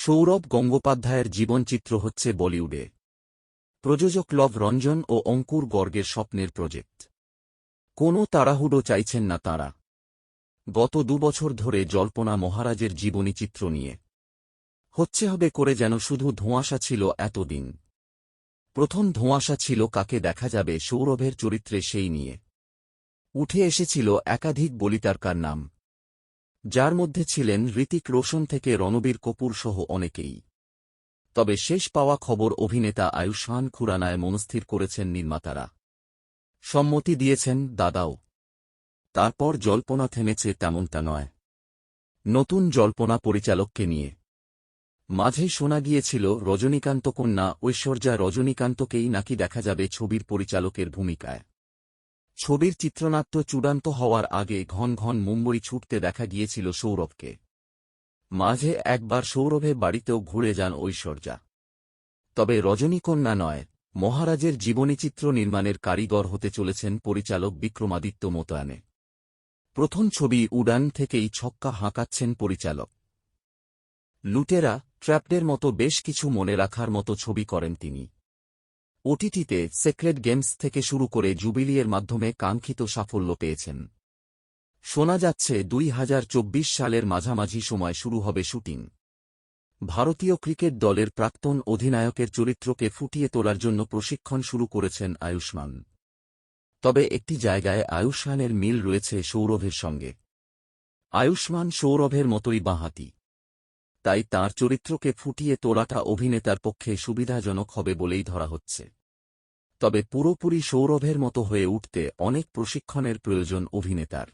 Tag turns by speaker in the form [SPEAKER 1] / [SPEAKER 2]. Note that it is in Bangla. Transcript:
[SPEAKER 1] সৌরভ গঙ্গোপাধ্যায়ের জীবনচিত্র হচ্ছে বলিউডে প্রযোজক লভ রঞ্জন ও অঙ্কুর গর্গের স্বপ্নের প্রজেক্ট। কোনো তাড়াহুড়ো চাইছেন না তাঁরা। গত দুবছর ধরে জল্পনা মহারাজের জীবনী চিত্র নিয়ে। হচ্ছে হবে করে যেন শুধু ধোঁয়াশা ছিল এতদিন। প্রথম ধোঁয়াশা ছিল কাকে দেখা যাবে সৌরভের চরিত্রে সেই নিয়ে। উঠে এসেছিল একাধিক বলিতারকার নাম। যার মধ্যে ছিলেন ঋতিক রোশন থেকে রণবীর কপুর সহ অনেকেই। তবে শেষ পাওয়া খবর অভিনেতা আয়ুষ্মান খুরানায় মনস্থির করেছেন নির্মাতারা। সম্মতি দিয়েছেন দাদাও। তারপর জল্পনা থেমেছে তেমনটা নয়। নতুন জল্পনা পরিচালককে নিয়ে। মাঝে শোনা গিয়েছিল, রজনীকান্ত কন্যা ঐশ্বর্যা রজনীকান্তকেই নাকি দেখা যাবে ছবির পরিচালকের ভূমিকায়। ছবির চিত্রনাট্য চূড়ান্ত হওয়ার আগে ঘন ঘন মুম্বই ছুটতে দেখা গিয়েছিল সৌরভকে। মাঝে একবার সৌরভে বাড়িতেও ঘুরে যান ঐশ্বর্যা। তবে রজনীকন্যা নয়, মহারাজের জীবনীচিত্র নির্মাণের কারিগর হতে চলেছেন পরিচালক বিক্রমাদিত্য মোতায়নে। প্রথম ছবি উড়ান থেকেই ছক্কা হাঁকাচ্ছেন পরিচালক। লুটেরা ট্র্যাপডের মতো বেশ কিছু মনে রাখার মতো ছবি করেন তিনি। ওটিটিতে সেক্রেট গেমস থেকে শুরু করে জুবিলিয়ের মাধ্যমে কাঙ্ক্ষিত সাফল্য পেয়েছেন। শোনা যাচ্ছে দুই হাজার চব্বিশ সালের মাঝামাঝি সময় শুরু হবে শুটিং। ভারতীয় ক্রিকেট দলের প্রাক্তন অধিনায়কের চরিত্রকে ফুটিয়ে তোলার জন্য প্রশিক্ষণ শুরু করেছেন আয়ুষ্মান। তবে একটি জায়গায় আয়ুষ্মানের মিল রয়েছে সৌরভের সঙ্গে। আয়ুষ্মান সৌরভের মতোই বাঁহাতি তাই তার চরিত্রকে ফুটিয়ে তোলাটা অভিনেতার পক্ষে সুবিধাজনক হবে বলেই ধরা হচ্ছে। তবে পুরোপুরি সৌরভের মতো হয়ে উঠতে অনেক প্রশিক্ষণের প্রয়োজন অভিনেতার।